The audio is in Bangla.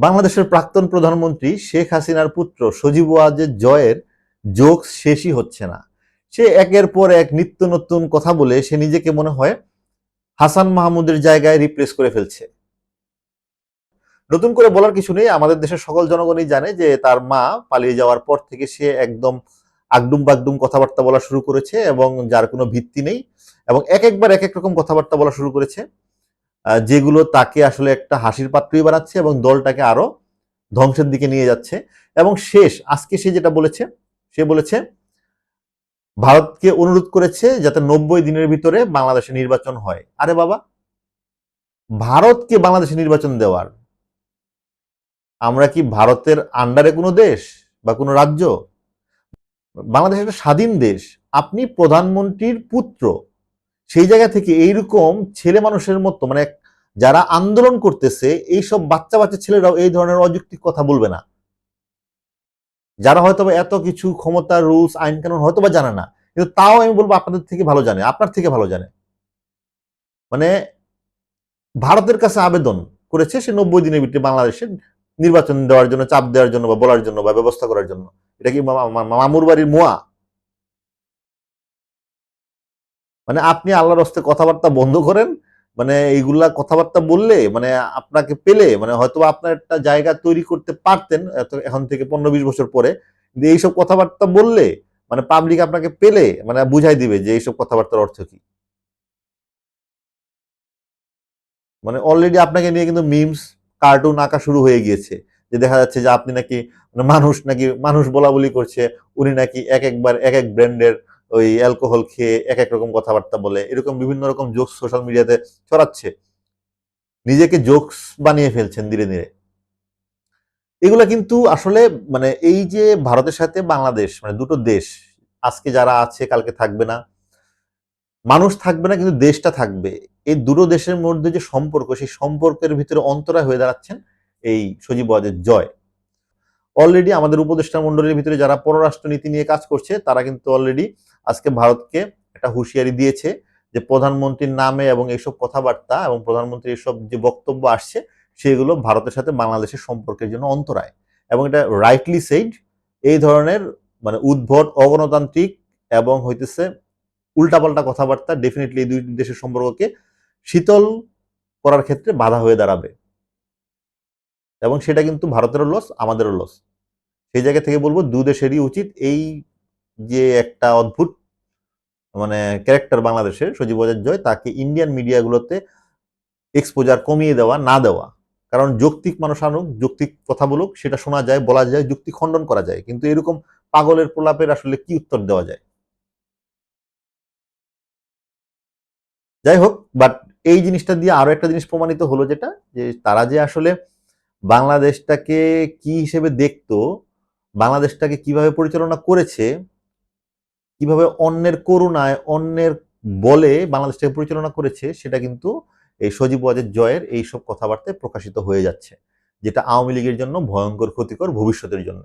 বাংলাদেশের প্রাক্তন প্রধানমন্ত্রী শেখ হাসিনার পুত্র সজীব ওয়াজের জয়ের যোগ শেষই হচ্ছে না। সে একের পর এক নিত্য নতুন কথা বলে সে নিজেকে মনে হয় হাসান মাহমুদের জায়গায় রিপ্লেস করে ফেলছে। নতুন করে বলার কিছু নেই, আমাদের দেশের সকল জনগণই জানে যে তার মা পালিয়ে যাওয়ার পর থেকে সে একদম আগডুম বাগডুম কথাবার্তা বলা শুরু করেছে এবং যার কোনো ভিত্তি নেই এবং এক একবার এক এক রকম কথাবার্তা বলা শুরু করেছে। যেগুলো তাকে আসলে একটা হাসির পাত্রই বানাচ্ছে এবং দলটাকে আরও ধ্বংসের দিকে নিয়ে যাচ্ছে। এবং শেষ, আজকে সে যেটা বলেছে, সে বলেছে, ভারতকে অনুরোধ করেছে যাতে নব্বই দিনের ভিতরে বাংলাদেশে নির্বাচন হয়। আরে বাবা, ভারতকে বাংলাদেশে নির্বাচন দেওয়ার। আমরা কি ভারতের আন্ডারে কোনো দেশ বা কোনো রাজ্য? বাংলাদেশ একটা স্বাধীন দেশ। আপনি প্রধানমন্ত্রীর পুত্র। সেই জায়গা থেকে এইরকম ছেলে মানুষের মতো মানে যারা আন্দোলন করতেছে, এইসব বাচ্চা বাচ্চা ছেলেরাও এই ধরনের অযৌক্তিক কথা বলবে না। যারা হয়তো এত কিছু ক্ষমতা, রুলস, আইন কানুন হয়তো বা জানে না, কিন্তু তাও আমি বলব আপনাদের থেকে ভালো জানে, আপনার থেকে ভালো জানে। মানে ভারতের কাছে আবেদন করেছে সে নব্বই দিনের ভিতরে বাংলাদেশে নির্বাচন দেওয়ার জন্য, চাপ দেওয়ার জন্য বা বলার জন্য বা ব্যবস্থা করার জন্য। এটা কি মামুর বাড়ির মোয়া? মানে আপনি আল্লাহর হস্তে কথাবার্তা বন্ধ করেন মানে এইগুলা কথাবার্তা বললে মানে আপনাকে পেলে মানে হয়তো আপনার একটা জায়গা তৈরি করতে পারতেন এখন থেকে পনেরো বিশ বছর পরে। কিন্তু এইসব কথাবার্তা বললে মানে পাবলিক আপনাকে পেলে মানে বুঝাই দিবে যে এইসব কথাবার্তার অর্থ কি। মানে অলরেডি আপনাকে নিয়ে কিন্তু মিমস কার্টুন আঁকা শুরু হয়ে গিয়েছে, যে দেখা যাচ্ছে যে আপনি নাকি মানে মানুষ নাকি, মানুষ বলা বলি করছে, উনি নাকি এক একবার এক এক ব্র্যান্ডের ওই অ্যালকোহল খেয়ে এক এক রকম কথাবার্তা বলে, এরকম বিভিন্ন রকম জোকস সোশ্যাল মিডিয়াতে ছড়াচ্ছে। নিজেকে জোকস বানিয়ে ফেলছেন ধীরে ধীরে। এগুলা কিন্তু আসলে মানে এই যে ভারতের সাথে বাংলাদেশ মানে দুটো দেশ, আজকে যারা আছে, কালকে থাকবে না, মানুষ থাকবে না কিন্তু দেশটা থাকবে। এই দুটো দেশের মধ্যে যে সম্পর্ক, সেই সম্পর্কের ভিতরে অন্তরা হয়ে দাঁড়াচ্ছেন এই সজীব জয়। অলরেডি আমাদের উপদেষ্টা মন্ডলীর ভিতরে যারা পররাষ্ট্র নীতি নিয়ে কাজ করছে, তারা কিন্তু অলরেডি আজকে ভারতকে একটা হুঁশিয়ারি দিয়েছে যে প্রধানমন্ত্রীর নামে এবং এইসব কথাবার্তা এবং প্রধানমন্ত্রীর এসব যে বক্তব্য আসছে, সেগুলো ভারতের সাথে বাংলাদেশের সম্পর্কের জন্য অন্তরায়। এবং এটা রাইটলি সেইড এই ধরনের মানে উদ্ভট, অগণতান্ত্রিক এবং হইতেছে উল্টাপাল্টা কথাবার্তা ডেফিনেটলি দুই দেশের সম্পর্ককে শীতল করার ক্ষেত্রে বাধা হয়ে দাঁড়াবে। এবং সেটা কিন্তু ভারতেরও লস আমাদেরও লস সেই জায়গা থেকে বলব দু দেশেরই উচিত এই যে একটা অদ্ভুত মানে ক্যারেক্টার বাংলাদেশের সজীব ওয়াজের জয়, তাকে ইন্ডিয়ান মিডিয়াগুলোতে এক্সপোজার কমিয়ে দেওয়া, না দেওয়া। কারণ যৌক্তিক মানুষ আনুক, যৌক্তিক কথা বলুক, সেটা শোনা যায়, বলা যায়, যুক্তি খণ্ডন করা যায়। কিন্তু এরকম পাগলের প্রলাপের আসলে কি উত্তর দেওয়া যায়? যাই হোক বাট এই জিনিসটা দিয়ে আরও একটা জিনিস প্রমাণিত হলো যেটা, যে তারা যে আসলে বাংলাদেশটাকে কি হিসেবে দেখতো বাংলাদেশটাকে কীভাবে পরিচালনা করেছে, কীভাবে অন্যের করুণায়, অন্যের বলে বাংলাদেশটাকে পরিচালনা করেছে, সেটা কিন্তু এই সজীব ওয়াজের জয়ের এই সব কথাবার্তায় প্রকাশিত হয়ে যাচ্ছে, যেটা আওয়ামী লীগের জন্য ভয়ঙ্কর ক্ষতিকর ভবিষ্যতের জন্য।